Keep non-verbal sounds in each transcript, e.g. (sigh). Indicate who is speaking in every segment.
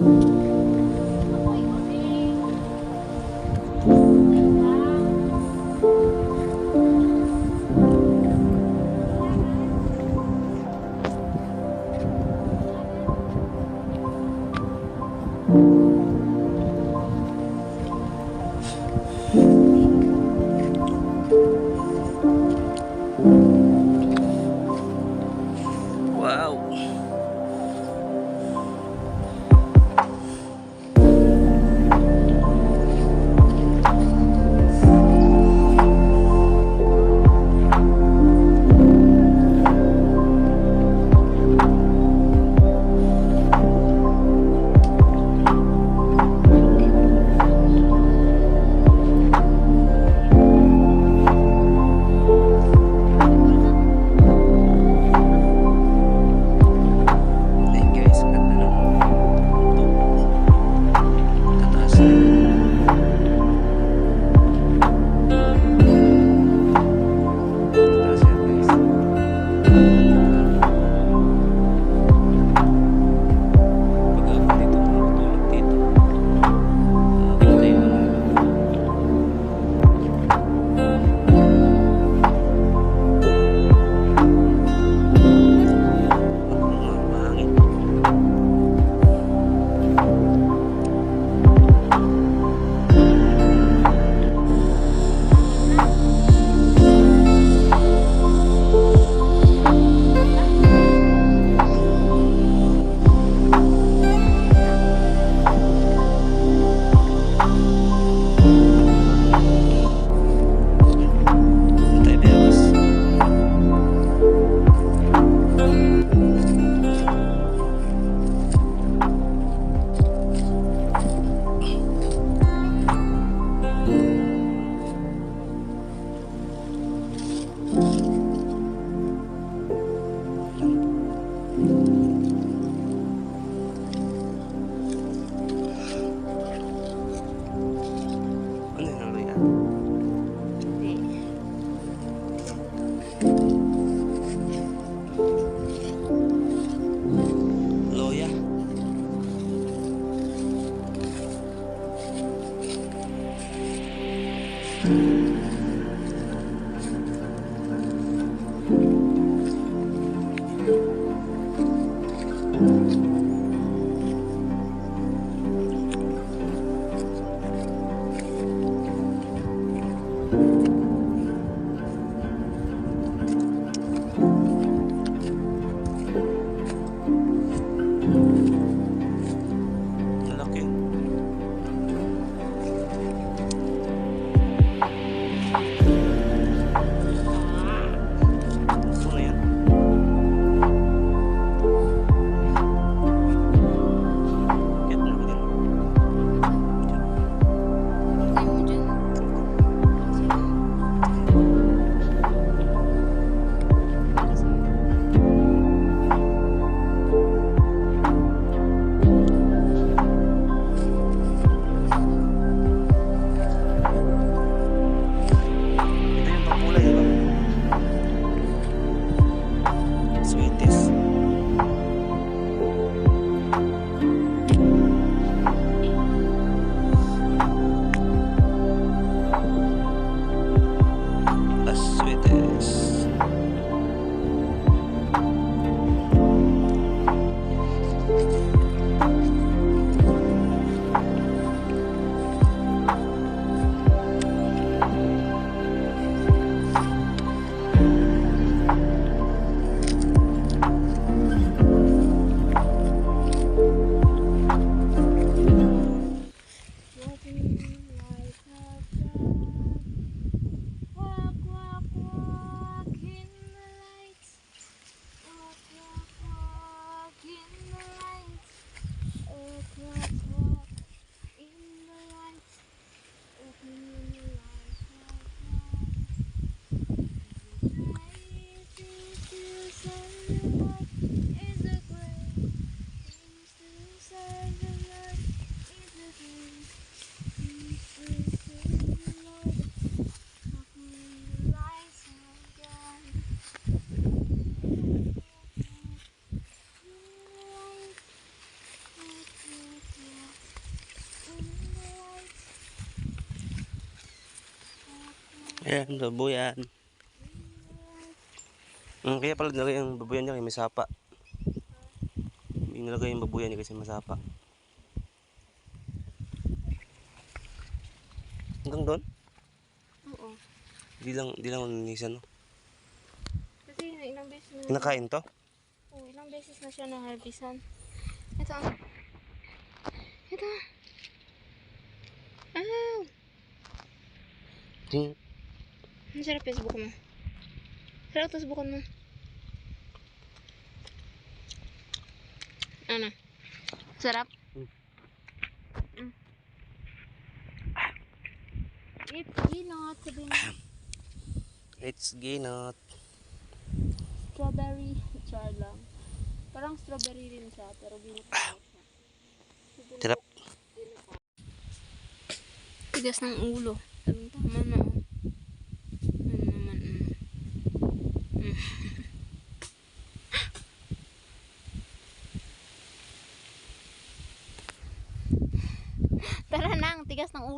Speaker 1: Thank you.
Speaker 2: Ayan, babuyan. Mm, kaya pala nilagay yung babuyan niya kay may sapa. Nilagay yung babuyan niya kasi masapa. Hanggang doon?
Speaker 1: Oo.
Speaker 2: Di lang, di lang nanisan, no?
Speaker 1: Kasi ilang beses na...
Speaker 2: Kinakain to?
Speaker 1: Oo, ilang beses na siya na-harvestan. Ito ah. Ito ah. Ah! Ang sarap yung subukan mo. Sarap ito subukan mo. Ano? Sarap?
Speaker 2: Mm.
Speaker 1: Mm. It's ginot.
Speaker 2: It's ginot.
Speaker 1: Strawberry. Char lang. Parang strawberry rin siya, pero ginot lang siya.
Speaker 2: Sarap.
Speaker 1: Tigas ng ulo. Tama na.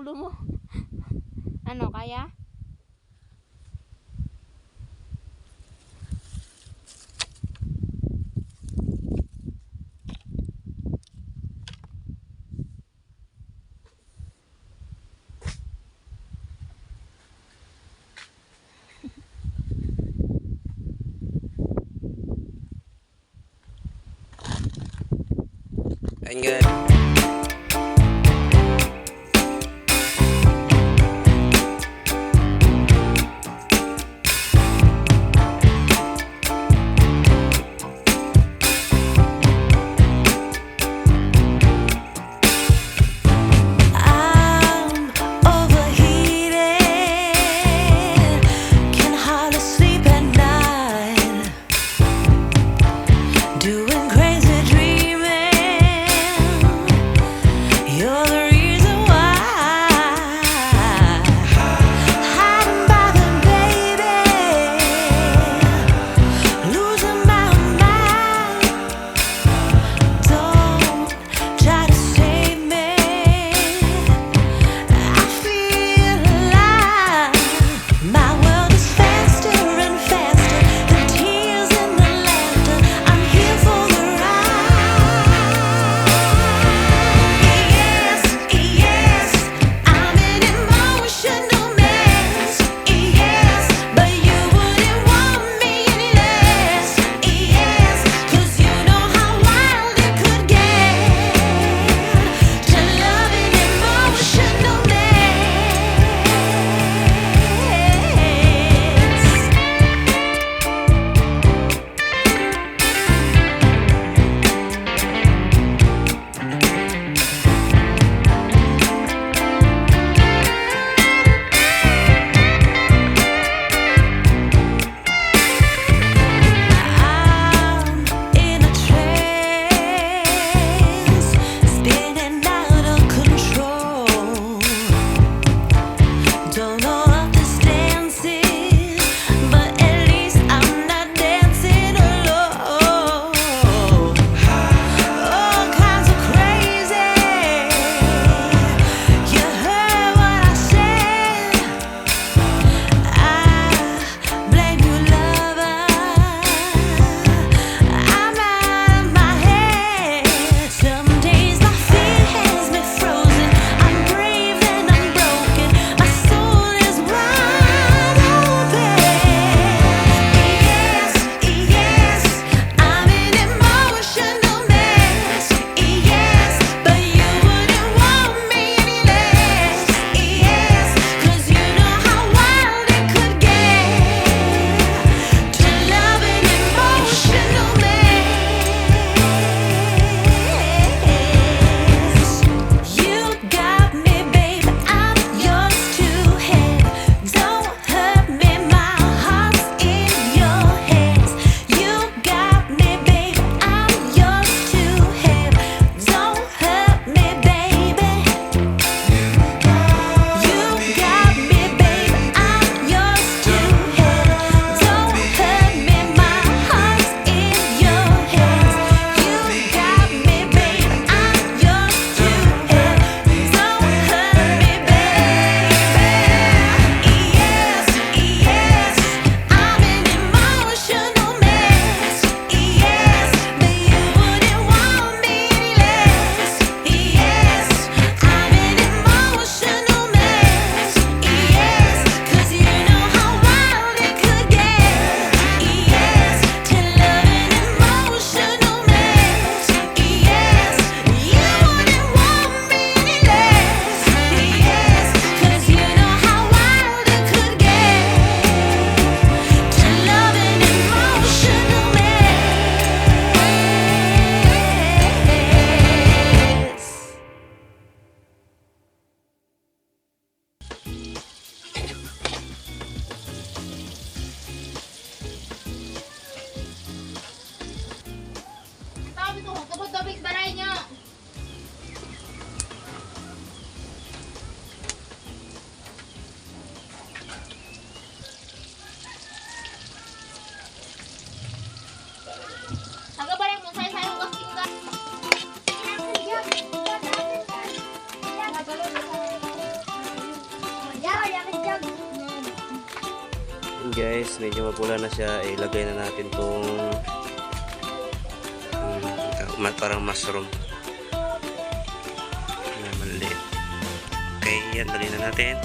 Speaker 1: Ulo mo. (laughs) Ano, kaya?
Speaker 2: Ayun nga. Guys, medyo mapula na siya. Ilagay na natin tong ma- parang mushroom. Na maliit. Okay, yan. Dali na natin.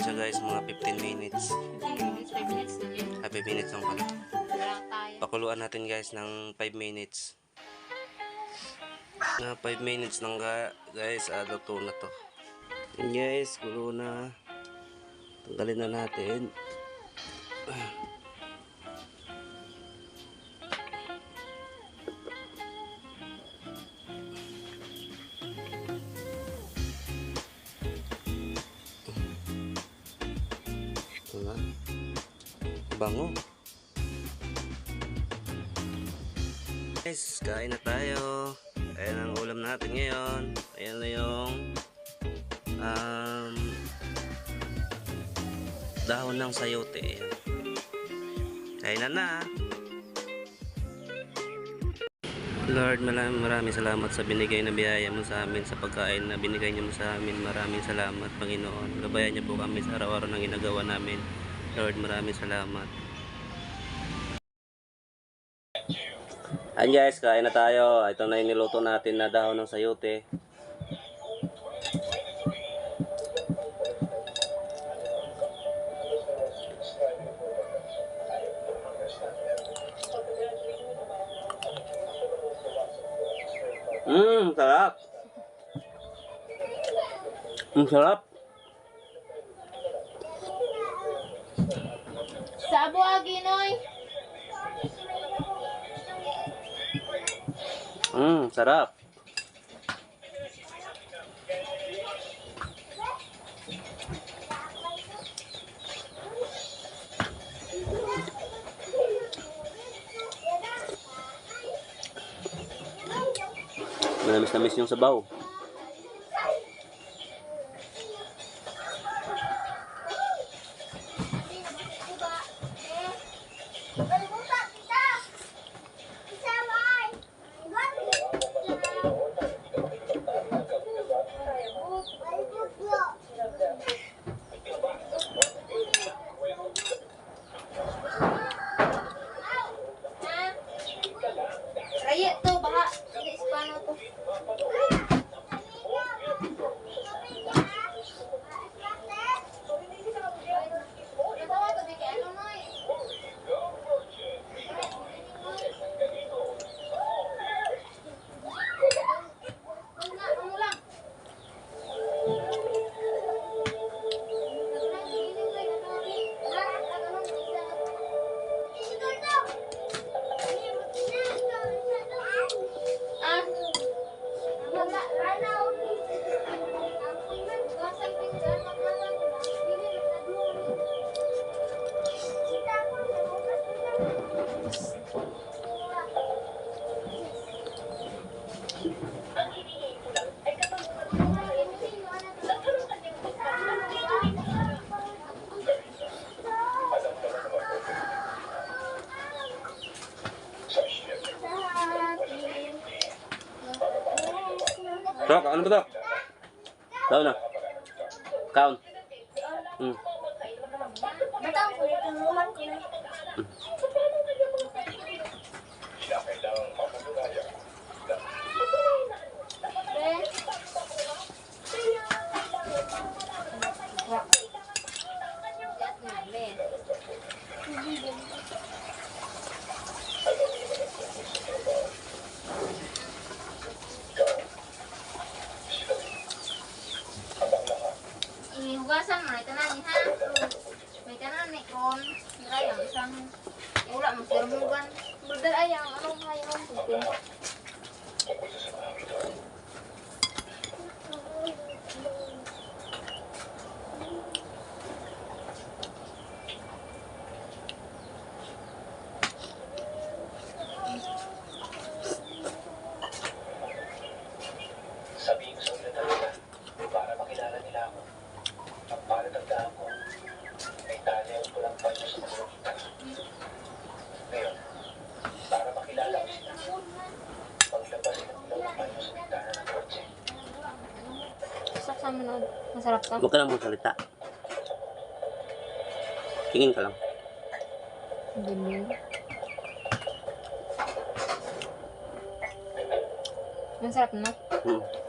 Speaker 2: Natin siya guys mga 15 minutes.
Speaker 1: 5 minutes na yun.
Speaker 2: Ah, 5 minutes lang pala. Pakuluan natin guys ng 5 minutes. Na 5 minutes lang ga, guys, ah, luto na to. Yan guys, kulo na. Tanggalin na natin. Diba? Bango. Guys, kain na tayo. Ayan ang ulam natin ngayon. Ayan na yung um, dahon ng sayote. Kain na na. Lord, maraming maraming salamat sa binigay na biyaya mo sa amin, sa pagkain na binigay niyo mo sa amin. Maraming salamat, Panginoon. Gabayan niyo po kami sa araw-araw ng ginagawa namin. Lord, maraming salamat. Ayan guys, kain na tayo. Ito na yung niluto natin na dahon ng sayote. Mmm, sarap. Mmm, sarap.
Speaker 1: Sabuag, Inoy.
Speaker 3: Hmm, sarap. Namis-namis yung sabaw. Tok, ano ba tok? Down na. Count.
Speaker 1: Hmm. Bataw ko, ito
Speaker 4: naman ko na. lang.
Speaker 1: Pero mong ban, brother,
Speaker 3: ayaw, anong ayaw? mo salita. Tingin ka lang.
Speaker 1: Ganyan.
Speaker 3: Ang sarap
Speaker 1: na.
Speaker 3: Hmm.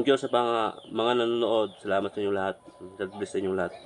Speaker 2: Thank you sa mga, mga nanonood. Salamat sa inyo lahat. God bless sa inyo lahat.